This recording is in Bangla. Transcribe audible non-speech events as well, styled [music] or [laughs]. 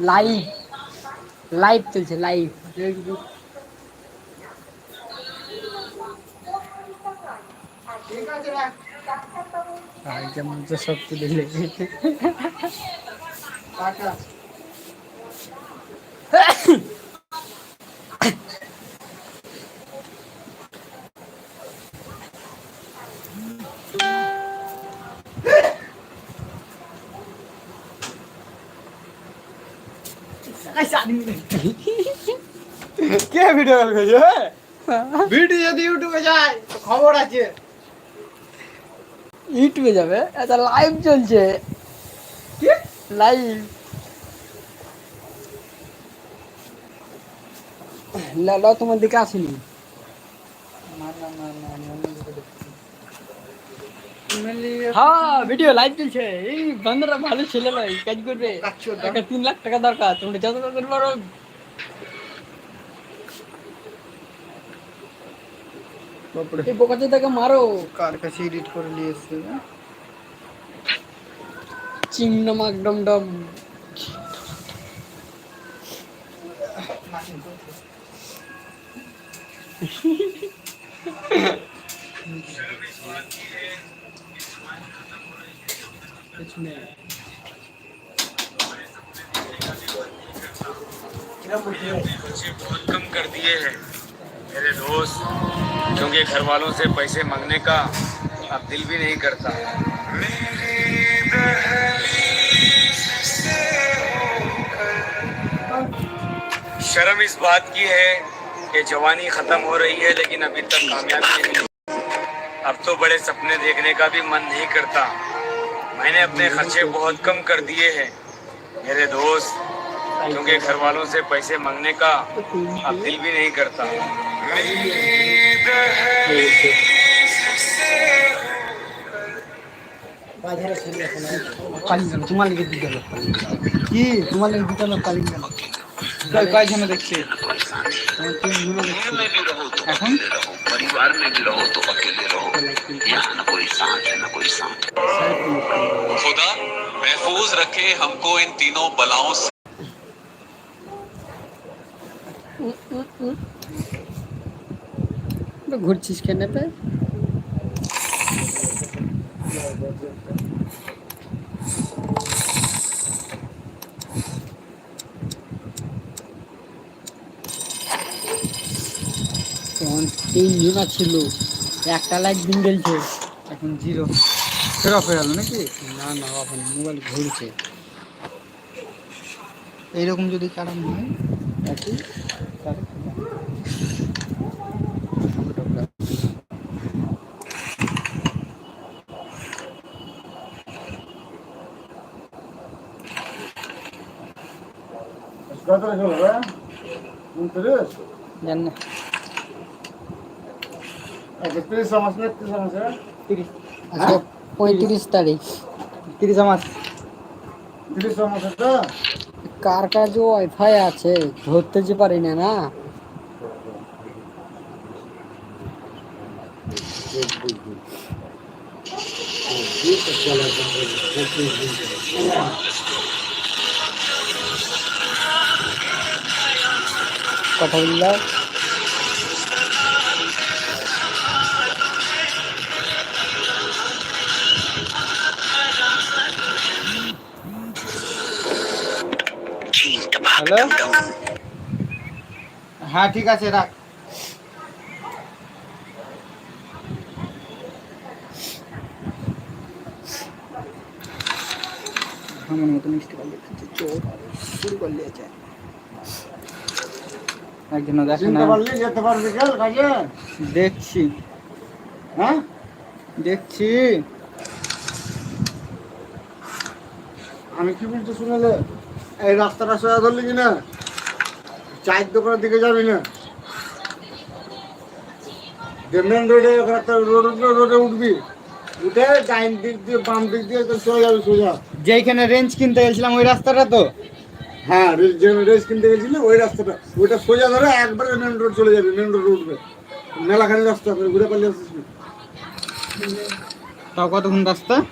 লাইভ লাইভ চলছে লাইভ যেমন তো সব তুলে লেগেছে [laughs] কে ভিডিও কল করছে ভিডিও যদি ইউটিউবে যায় খবর আছে। ইউটিউবে যাবে? এটা লাইভ চলছে। কি? লাইভ লালা তোমার দিকে আসেনি। না না না না আমি অন্য দিকে দেখছি। হ্যাঁ ভিডিও লাইভ চলছে। এই বান্দরা ভালো ছেলে ভাই কাজ করবে। দাও। তিন লাখ টাকা দরকার তোমরা যত করতে পারো এই বোকাতে তাকে মারো। কার কাছে এডিট করে নিয়ে এসছে না? চিংনমাক ডম। [laughs] ডম खर्चे बहुत कम कर दिए हैं मेरे दोस्त, क्योंकि घर वालों से पैसे मांगने का अब दिल भी नहीं करता शर्म इस बात की है कि जवानी खत्म हो रही है, लेकिन अभी तक कामयाबी नहीं। अब तो बड़े सपने देखने का भी मन नहीं करता मैंने अपने खर्चे बहुत कम कर दिए हैं मेरे दोस्त क्योंकि घर वालों से पैसे मांगने का अब दिल भी नहीं करता পালিয়ে গেল তোমার লেগে দিতে হবে কি তোমার লেগে দিতে হবে পালিয়ে গেল কয়- কয়জন দেখছে তোমার তিন গুলো দেখছি। এখন परिवार में भी रहो तो अकेले रहो यहाँ न कोई साथ है न कोई साथ खुदा महफूज रखे हमको इन तीनों बलाओं से তো ঘুরছিস কেন তিনজন ছিল। একটা লাইট দিন গেলছে এখন জিরো ফের অফ হয়ে গেল নাকি? না না এখন মোবাইল ঘুরছে। এইরকম যদি কারণ হয় একই। তাহলে জান না। আজকে পঁয়ত্রিশ তারিখ। তিরিশ আমার কার কার যে ওয়াইফাই আছে ধরতে যে পারি না না? কথা বললাম। হ্যালো? হ্যাঁ ঠিক আছে রাখ। আমার মতো মিষ্টি পাল্লে খাচ্ছে চোর। শুরু করলে আছে একজন দেখে না। যেতে পারবি কাজে। দেখছি। হ্যাঁ? দেখছি। আমি কি বলছি শুনেলে? এই রাস্তাটা সোজা ধরলি কি না চায়ের দোকানের দিকে যাবি না? যে মেন রোডে একটা রোড রোডে উঠবি। উঠে ডাইন দিক দিয়ে বাম দিক দিয়ে তো চলে যাবি সোজা। যেইখানে রেঞ্জ কিনতে গেছিলাম ওই রাস্তাটা তো? হ্যাঁ রে- যে রেস কিনতে গেছিলি ওই রাস্তাটা। ওইটা সোজা ধরে একবারে মেন রোড চলে যাবি মেন রোড উঠবে। মেলাখানি রাস্তা ঘুরে পালিয়ে আসিস তাও কতক্ষণ রাস্তা?